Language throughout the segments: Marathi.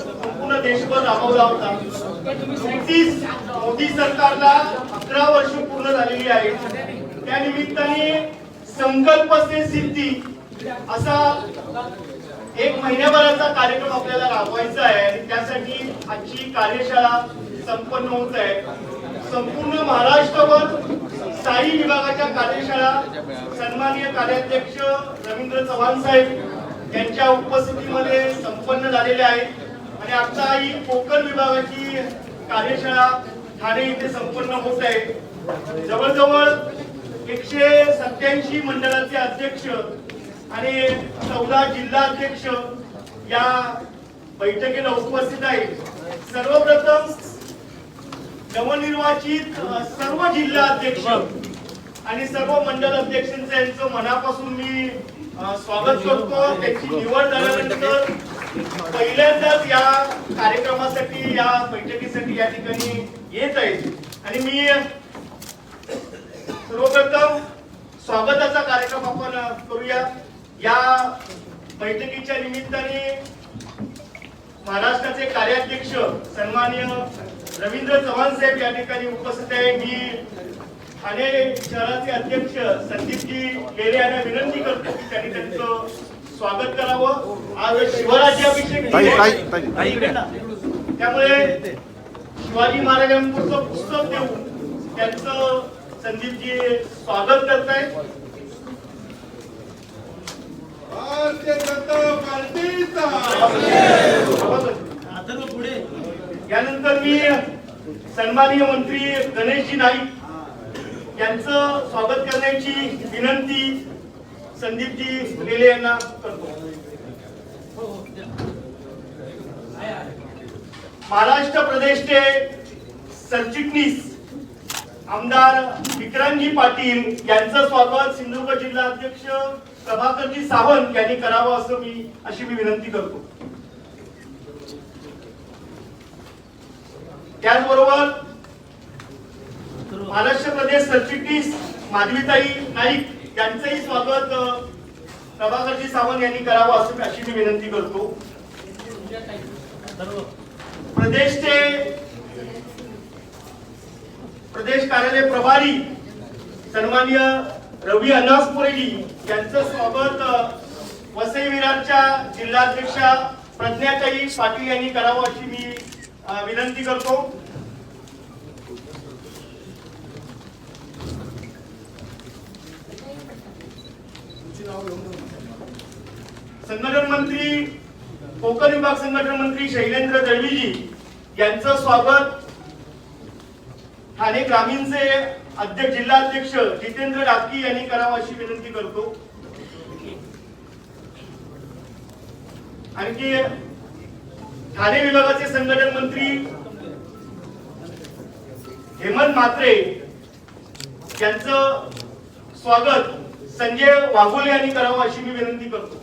संपूर्ण देशभर राबवला होता. नुकतीच मोदी सरकारला अकरा वर्ष पूर्ण झालेली आहे त्या निमित्ताने संकल्प से सिद्धी असा एक महिन्याभराचा कार्यक्रम आपल्याला राबवायचा आहे आणि त्यासाठी आजची कार्यशाळा संपन्न होत आहे. संपूर्ण महाराष्ट्रभर साई विभागाच्या कार्यशाळा सन्माननीय कार्याध्यक्ष रवींद्र चव्हाण साहेब यांच्या उपस्थितीमध्ये संपन्न झालेल्या आहेत. आणि आता ही कोकण विभागाची कार्यशाळा ठाणे इथे संपन्न होत आहे. जवळजवळ एकशे सत्याऐंशी मंडळाचे अध्यक्ष आणि चौदा जिल्हा अध्यक्ष या बैठकीला उपस्थित आहेत. सर्वप्रथम नवनिर्वाचित सर्व जिल्हा अध्यक्ष आणि सर्व मंडल अध्यक्षांचं यांचं मनापासून मी स्वागत करतो. त्यांची निवड झाल्यानंतर पहिल्यांदाच या कार्यक्रमासाठी या बैठकीसाठी या ठिकाणी येत आहे. आणि मी सर्वप्रथम स्वागताचा कार्यक्रम आपण करूया. या बैठकीच्या निमित्ताने महाराष्ट्राचे कार्याध्यक्ष सन्माननीय रवींद्र चव्हाण साहेब या ठिकाणी उपस्थित आहे. मी ठाणे शहराचे अध्यक्ष संदीपजी लेरे यांना विनंती करतो की त्यांनी त्यांचं स्वागत करावं. इकडे ना. त्यामुळे शिवाजी महाराजांपुरतं पुस्तक देऊन त्यांचं संदीपजी स्वागत करतायत पार्टीचा यानंतर मी सन्माननीय मंत्री गणेशजी नाईक यांचं स्वागत करण्याची विनंती संदीपजी लेले यांना करतो. महाराष्ट्र प्रदेशचे सरचिटणीस आमदार विक्रांतजी पाटील यांचं स्वागत सिंधुदुर्ग जिल्हा अध्यक्ष प्रभाकरजी सावंत यांनी करावं असं मी अशी मी विनंती करतो. त्याचबरोबर महाराष्ट्र प्रदेश सरचिटणीस माधवीताई नाईक त्यांचंही स्वागत अ, प्रभाकरजी सावंत यांनी करावं असं अशी मी विनंती करतो. प्रदेशचे प्रदेश कार्यालय प्रभारी सन्मान्य रवी अनासपुरेजी यांचं स्वागत वसई विरारच्या जिल्हाध्यक्षा प्रज्ञाताई पाटील यांनी करावं अशी मी विनंती करतो. संघटन मंत्री कोकण विभाग संघटन मंत्री शैलेंद्र दळवीजी यांचं स्वागत. ठाणे ग्रामीणचे अध्यक्ष जिल्हाध्यक्ष जितेंद्र डाकी यांनी करावं अशी विनंती करतो. आणखी ठाणे विभागाचे संघटन मंत्री हेमंत म्हात्रे यांचं स्वागत संजय वाघोले यांनी करावं अशी मी विनंती करतो.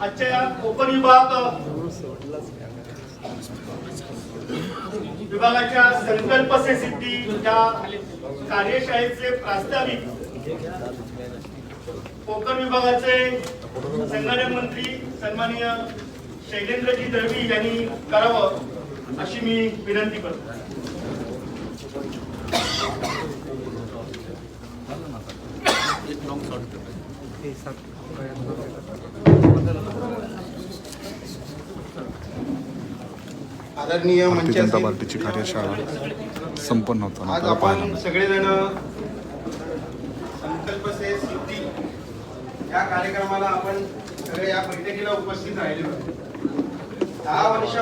आजच्या या कोकण विभाग विभागाच्या संकल्प से सिद्धी या कार्यशाळेचे प्रास्ताविक कोकण विभागाचे संघटन मंत्री सन्माननीय शैलेंद्रजी दळवी यांनी करावं अशी मी विनंती करतो. आदरणीय भारतीय जनता पार्टीची कार्यशाळा संपन्न होताना आज आपल्याला आपण. सगळेजण संकल्प से सिद्धी या कार्यक्रमाला आपण सगळे या बैठकीला उपस्थित राहिले होते दहा वर्ष